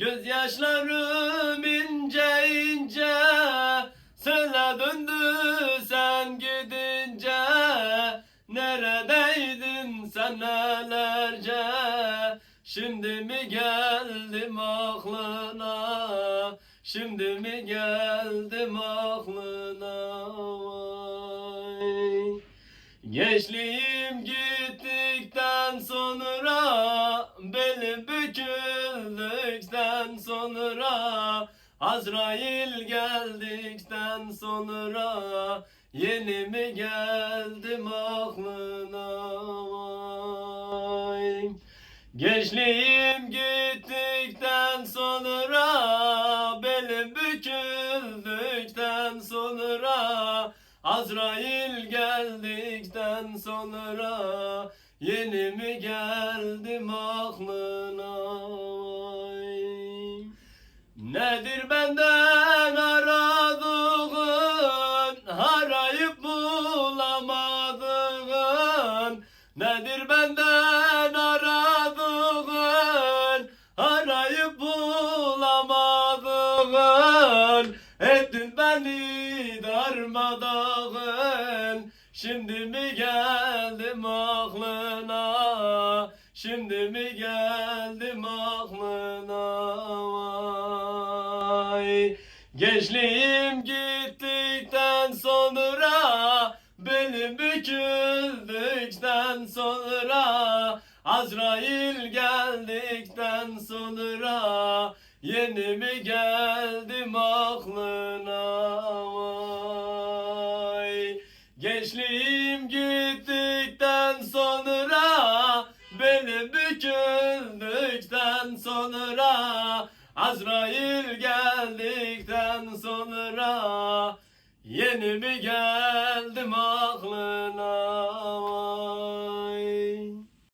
Gözyaşlarım ince ince Söyle döndü sen gidince. Neredeydin senelerce Şimdi mi geldim aklına? Şimdi mi geldim aklına? Vay. Gençliğim gittikten sonra büküldükten sonra Azrail geldikten sonra Yeni mi geldim aklına vay? Gençliğim gittikten sonra Belim büküldükten sonra Azrail geldikten sonra Yeni mi geldim aklına Nedir benden aradığın? Arayıp bulamadığın. Nedir benden aradığın? Arayıp bulamadığın. Ettin beni darmadağın. Şimdi mi geldim aklına? Şimdi mi geldim aklına Gençliğim gittikten sonra Belim büküldükten sonra Azrail geldikten sonra Yeni mi geldim aklına vay. Gençliğim gittikten sonra Benim büküldükten sonra Azrail geldikten sonra Yeni mi geldim aklına